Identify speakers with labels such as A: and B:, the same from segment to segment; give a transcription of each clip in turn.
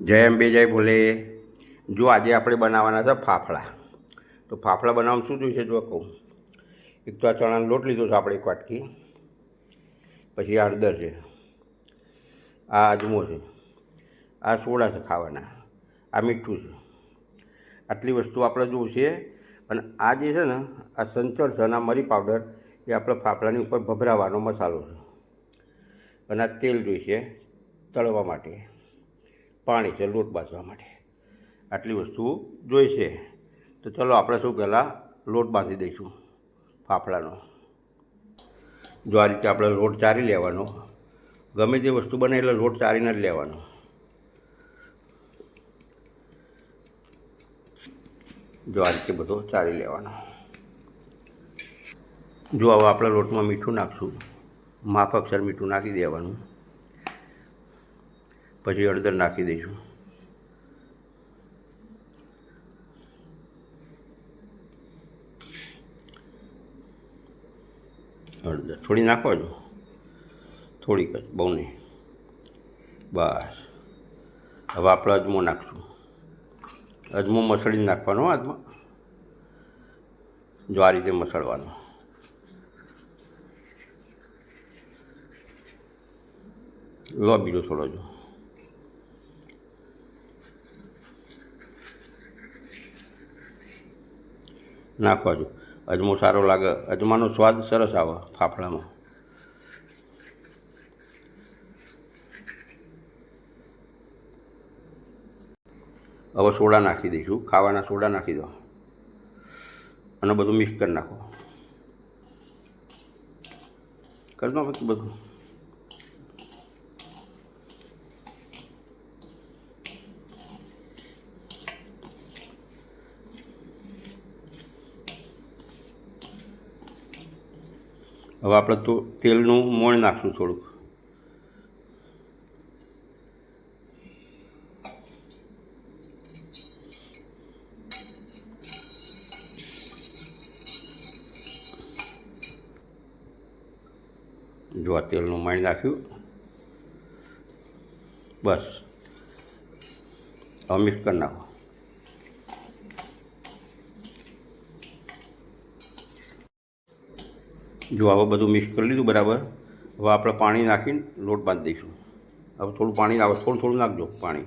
A: જય અંબે જય ભોલે. જો આજે આપણે બનાવવાના છે ફાફડા. તો ફાફડા બનાવવામાં શું જોઈશે જો કહું. એક તો આ ચણાનો લોટ લીધો છે આપણે એક વાટકી. પછી હળદર છે. આ અજમો છે. આ સોડા છે ખાવાના. આ મીઠું છે. આટલી વસ્તુ આપણે જોઈશે. અને આ જે છે ને, આ સંચળ છે અને આ મરી પાવડર, એ આપણે ફાફડાની ઉપર ભભરાવાનો મસાલો છે. અને આ તેલ જોઈશે તળવા માટે. પાણી છે લોટ બાંધવા માટે. આટલી વસ્તુ જોઈશે તો ચલો આપણે શું પહેલાં લોટ બાંધી દઈશું ફાફડાનો. જો આ રીતે આપણે લોટ ચારી લેવાનો. ગમે તે વસ્તુ બને એટલે લોટ ચારીને જ લેવાનો. જો આ રીતે બધો ચારી લેવાનો. જો હવે આપણે લોટમાં મીઠું નાખશું. માફ અક્ષર મીઠું નાખી દેવાનું. પછી હળદર નાખી દઈશું. હળદર. થોડી નાખો જો થોડીક જ, બહુ નહીં. બસ. હવે આપણે અજમો નાખશું. અજમો મસળીને નાખવાનો હાથમાં. જો આ રીતે મસળવાનો. લો બીજો થોડો જો. નાખવા જો અજમો સારો લાગે. અજમાનો સ્વાદ સરસ આવે ફાફડામાં. હવે સોડા નાખી દઈશું. ખાવાના સોડા નાખી દો. અને બધું મિક્સ કરી નાખો. કરી પછી બધું. હવે આપણે તો તેલનું મોણ નાખશું થોડુંક. જો આ તેલનું માણી નાખ્યું. બસ. હવે મિક્સ કરી નાખો. જો હવે બધું મિક્સ કરી લીધું બરાબર, હવે આપણે પાણી નાખીને લોટ બાંધી દઈશું. હવે થોડું પાણી આવે થોડું થોડું નાખજો પાણી.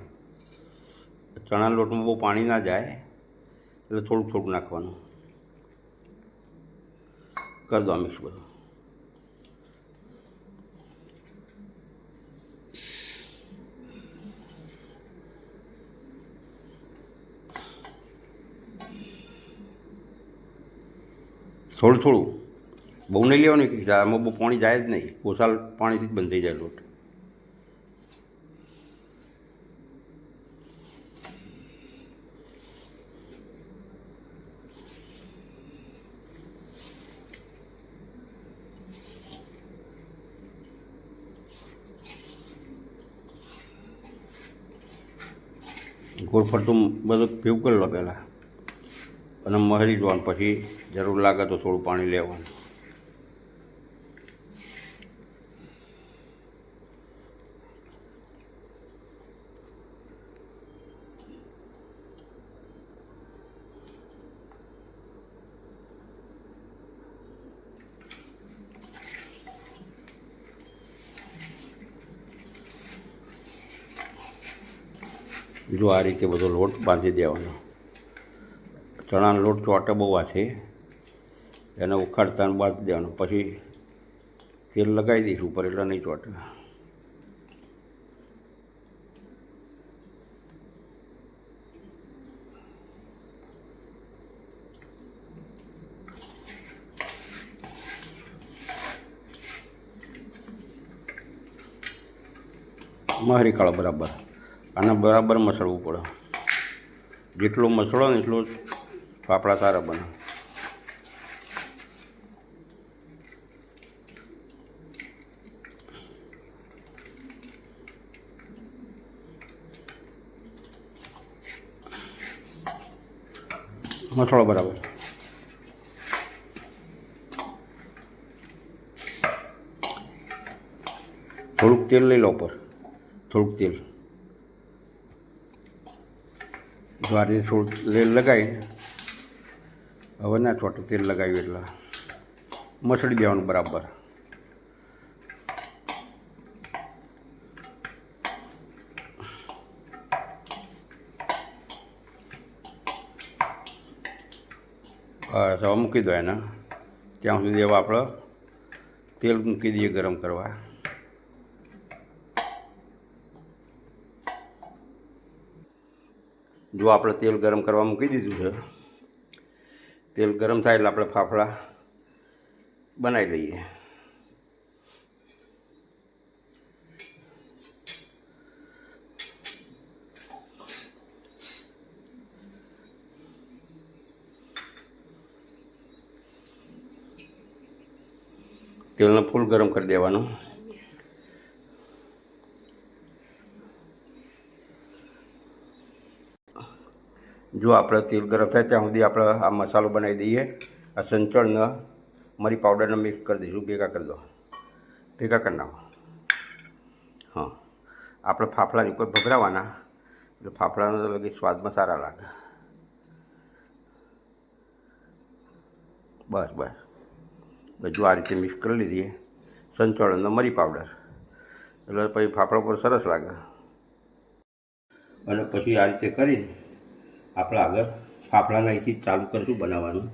A: ચણાના લોટમાં બહુ પાણી ના જાય, એટલે થોડુંક થોડુંક નાખવાનું. કરી દો મિક્સ બધું. થોડું થોડું. બહુ નહીં લેવાનું કે આમાં બહુ પાણી જાય જ નહીં. ઓછા પાણીથી જ બંધ થઈ જાય લોટ. ગોળ ફરતું બધું ભેગું કરી લો પહેલાં અને મહરી જવાનું. પછી જરૂર લાગે તો થોડું પાણી લેવાનું. જો આ રીતે બધો લોટ બાંધી દેવાનો. ચણાનો લોટ ચોટે બહુ છે. એને ઉખાડતા બાંધી દેવાનો. પછી તેલ લગાવી દઈશું ઉપર, એટલે નહીં ચોટે મારી કાળો બરાબર. આને બરાબર મસળવું પડે. જેટલો મસળો ને એટલો ફાફડા સારા બને. મસળો બરાબર. થોડુંક તેલ લઈ લો પર થોડુંક તેલ. દ્વારે થોડું તેલ લગાવીને, હવે ના છોટું તેલ લગાવ્યું એટલે મસળી દેવાનું બરાબર. બસ, હવે મૂકી દો એને. ત્યાં સુધી હવે આપણે તેલ મૂકી દઈએ ગરમ કરવા. જો આપણે તેલ ગરમ કરવા મૂકી દીધું છે, તેલ ગરમ થાય એટલે આપણે ફાફડા બનાવી લઈએ. તેલને ફૂલ ગરમ કરી દેવાનું. જો આપણે તેલ ગરમ થાય ત્યાં સુધી આપણે આ મસાલો બનાવી દઈએ. આ સંચળને મરી પાવડરને મિક્સ કરી દઈશું. ભેગા કરી દો. ભેગા કરી નાખો. હા. આપણે ફાફડાની ઉપર ભભરાવાના. એટલે ફાફડાનો લગી સ્વાદમાં સારા લાગે. બસ બસ. બધું આ રીતે મિક્સ કરી લીધીએ સંચળ અને મરી પાવડર એટલે પછી ફાફડા પર સરસ લાગે. અને પછી આ રીતે કરીને આપણે આગળ ફાફડાના અહીંથી ચાલુ કરીશું બનાવવાનું.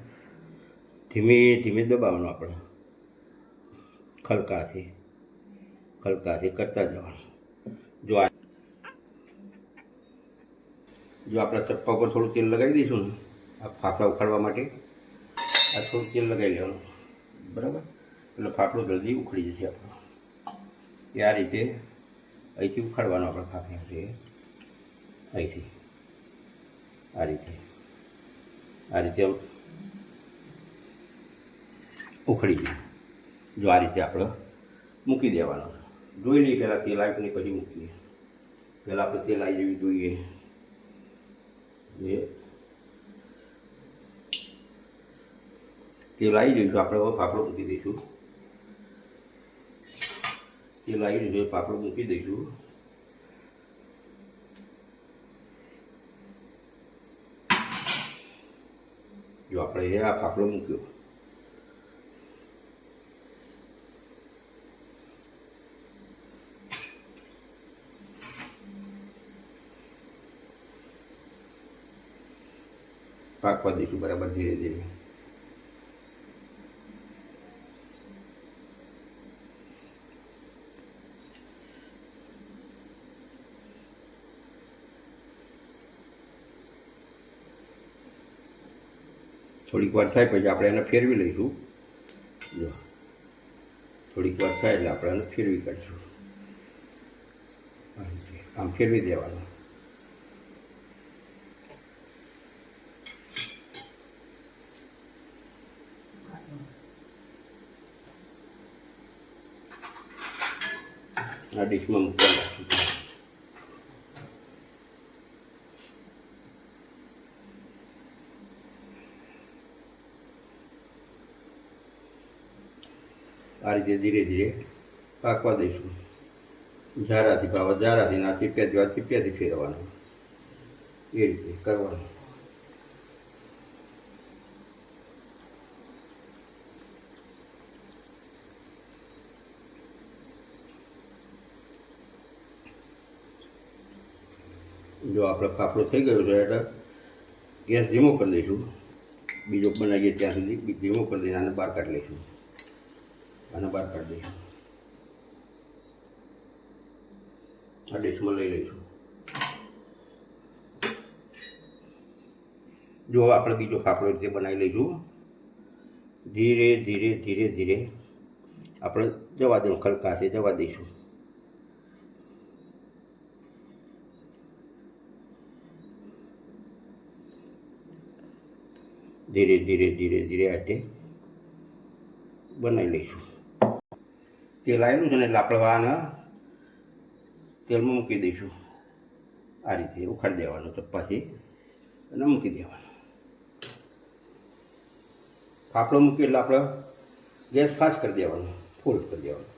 A: ધીમે ધીમે દબાવવાનું આપણે. ખલકાથી ખલકાથી કરતા જવાનું. જો આ જો આપણા ચપ્પા ઉપર થોડું તેલ લગાવી દઈશું ને, આ ફાફડા ઉખાડવા માટે, આ થોડું તેલ લગાવી લેવાનું. બરાબર? એટલે ફાફડો જલ્દી ઉખડી જશે આપણો. એ આ રીતે અહીંથી ઉખાડવાનો આપણે ફાફડા છે. અહીંથી આ રીતે આ રીતે ઉખડી જાય જો આ રીતે આપણે મૂકી દેવાનું. જોઈ લઈએ પહેલાં તેલ આવીને પછી મૂકીએ પહેલાં આપણે તેલ આવી જેવી જોઈએ. એ તેલ આવી જઈશું આપણે હવે ફાફડો મૂકી દઈશું. તેલ આવી છે ફાફડો મૂકી દઈશું. જો આપણે આ ફાફડો મૂક્યો પાકવા દઈશું બરાબર ધીરે ધીરે થોડીક વાર થાય પછી આપણે એને ફેરવી લઈશું. જો, થોડીક વાર થાય એટલે આપણે એને ફેરવી કાઢીશું. આમ ફેરવી દેવાનું. આ ડીશમાં મૂકવા નાખીશું આ રીતે ધીરે ધીરે પાકવા દઈશું. ઝારાથી પાવા, ઝારાથી ના ચીપિયા જેવા ચીપિયાથી ફેરવાનું. એ રીતે કરવાનું. જો આપણે ફાફડો થઈ ગયો છે, એટલે ગેસ ધીમો કરી દઈશું. બીજો બનાવીએ ત્યાં સુધી ધીમો કરી દઈને આને બહાર કાઢી લઈશું. આને બહાર કાઢી દઈશું. આ ડીશમાં લઈ લઈશું. જો આપણે બીજો ફાફડો રીતે બનાવી લઈશું. ધીરે ધીરે ધીરે ધીરે આપણે જવા દઉં ખલકાશે, જવા દઈશું. ધીરે ધીરે ધીરે ધીરે આજે બનાવી લઈશું. તેલ આવેલું છે ને એટલે આપણે આને તેલમાં મૂકી દઈશું. આ રીતે ઉખાડી દેવાનું ચપ્પાથી અને મૂકી દેવાનું. ફાફડો મૂકી એટલે આપણે ગેસ ફાસ્ટ કરી દેવાનો, ફૂલ કરી દેવાનો.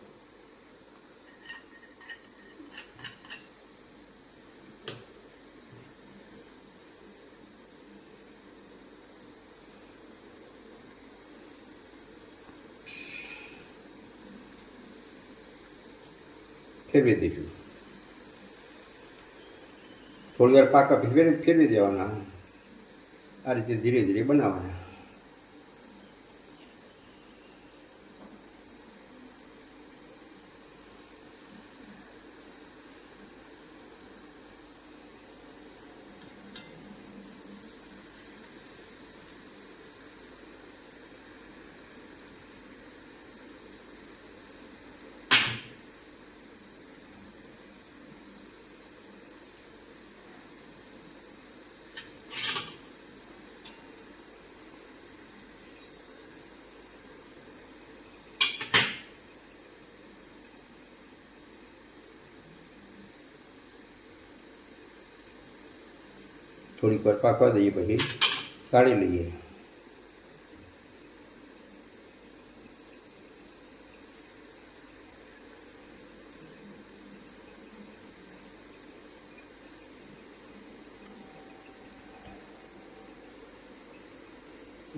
A: ફેરવી દઈશું થોડી વાર પાકા ફેરવી ફેરવી દેવાના. આ રીતે ધીરે ધીરે બનાવવાના. થોડીક વાર પાકવા દઈએ પછી કાઢી લઈએ.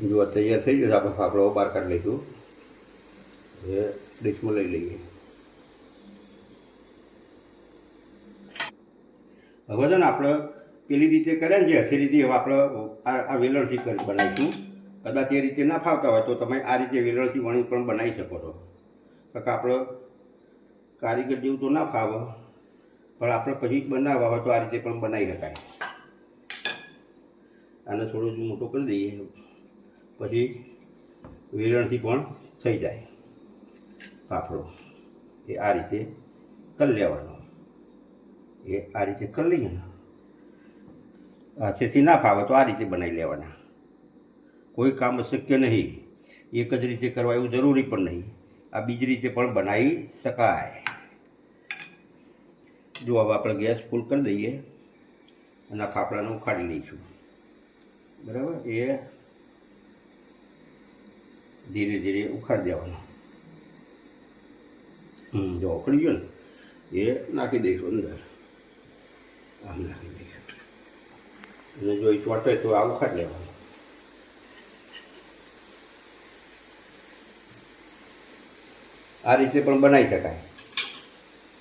A: જો તૈયાર થઈ ગયો આપણે ફાફડો બહાર કાઢી લઈશું. હવે ડીશમાં લઈ લઈએ. હવે છે ને આપણે પેલી રીતે કર્યા ને જે હસી રીતે આપણે આ વેલણથી કરી બનાવીશું. કદાચ એ રીતે ના ફાવતા હોય તો તમે આ રીતે વેલણથી વણી પણ બનાવી શકો છો. કાંક આપણે કારીગર જેવું તો ના ફાવે, પણ આપણે પછી બનાવવા હોય તો આ રીતે પણ બનાવી શકાય. આને થોડો મોટો કરી દઈએ, પછી વેલણથી પણ થઈ જાય. ફાફડો એ આ રીતે કરી લેવાનો. એ આ રીતે કરી લઈએ ને. છેસી ના ફાવે તો આ રીતે બનાવી લેવાના. કોઈ કામ શક્ય નહીં. એક જ રીતે કરવા એવું જરૂરી પણ નહીં. આ બીજી રીતે પણ બનાવી શકાય. જો હવે આપણે ગેસ ફૂલ કરી દઈએ અને આ ફાફડાને ઉખાડી લઈશું. બરાબર? એ ધીરે ધીરે ઉખાડી દેવાનો. હમ, જો ઉખડી ગયો ને, એ નાખી દઈશું અંદર. આમ નાખી અને જો એ ચોટે તો આ ઉખાડી લેવાનું. આ રીતે પણ બનાવી શકાય.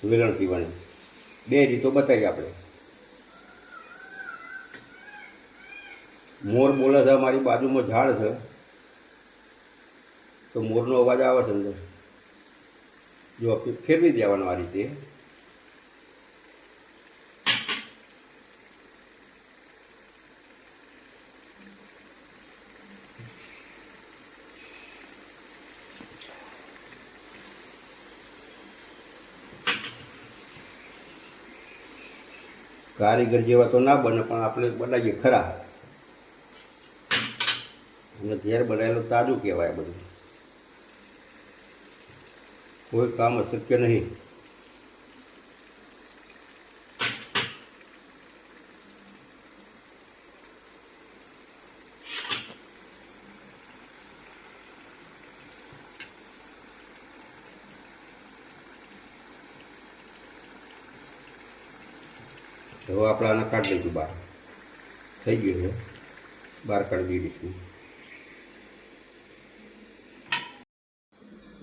A: વેલણથી બને બે રીતો બતાવી આપણે. મોર બોલે છે, મારી બાજુમાં ઝાડ છે. તો મોરનો અવાજ આવે છે અંદર. જો ફેરવી દેવાનો આ રીતે. કારીગર જેવા તો ના બને, પણ આપણે બનાવીએ ખરા. અને ઘેર બનાવેલું તાજું કહેવાય બધું. કોઈ કામ અશક્ય નહીં. હવે આપણે આને કાઢી દઈશું બહાર. થઈ ગયું છે. બહાર કાઢી દઈશું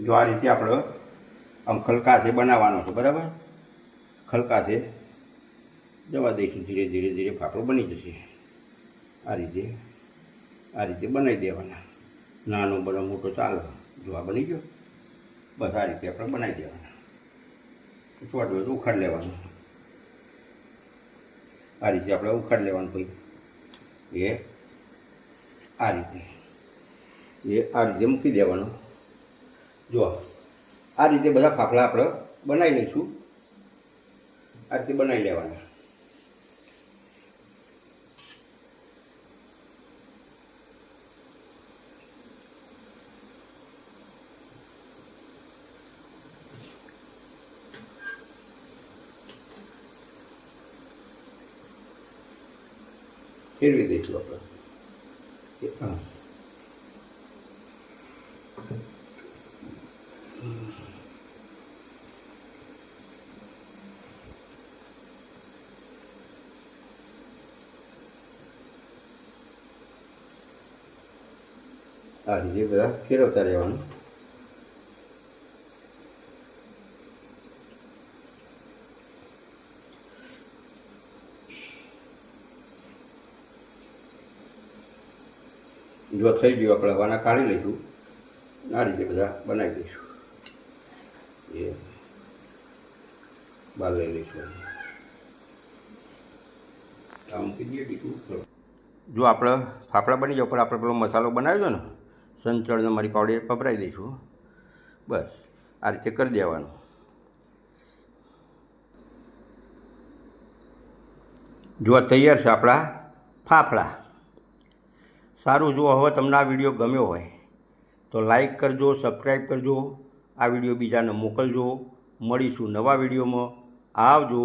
A: જો આ રીતે આપણે આમ ખલકાશે બનાવવાનો છે, બરાબર? ખલકાશે જવા દઈશું ધીરે ધીરે ધીરે ફાફડો બની જશે. આ રીતે આ રીતે બનાવી દેવાના. નાનો બનો મોટો ચાલો. જો આ બની ગયો, બસ આ રીતે આપણે બનાવી દેવાના. ચોટ હોય તો ઉખાડી લેવાનું. આ રીતે આપણે ઉખાડી લેવાનું હોય એ આ રીતે. એ આ રીતે મૂકી દેવાનું. જો આ રીતે બધા ફાફડા આપણે બનાવી લઈશું. આ રીતે બનાવી લેવાના. ફેરવી દઈશું આપણે હા આ રીતે બધા ફેરવતા રહેવાનું. જો થઈ ગયું, આપણે વાના કાઢી લઈશું. આ રીતે બધા, બનાવી દઈશું. એ બહાર લઈ લઈશું જો આપણે ફાફડા બની જાય પણ આપણે પેલો મસાલો બનાવ્યો ને, સંચળને મારી પાવડી પપરાઈ દઈશું. બસ, આ રીતે કરી દેવાનું. જો તૈયાર છે આપણા ફાફડા. સારું જો હવે તમને આ વીડિયો ગમ્યો હોય તો લાઈક કરજો સબસ્ક્રાઈબ કરજો. આ વીડિયો બીજાને મોકલજો. મળીશું નવા વિડીયોમાં. આવજો.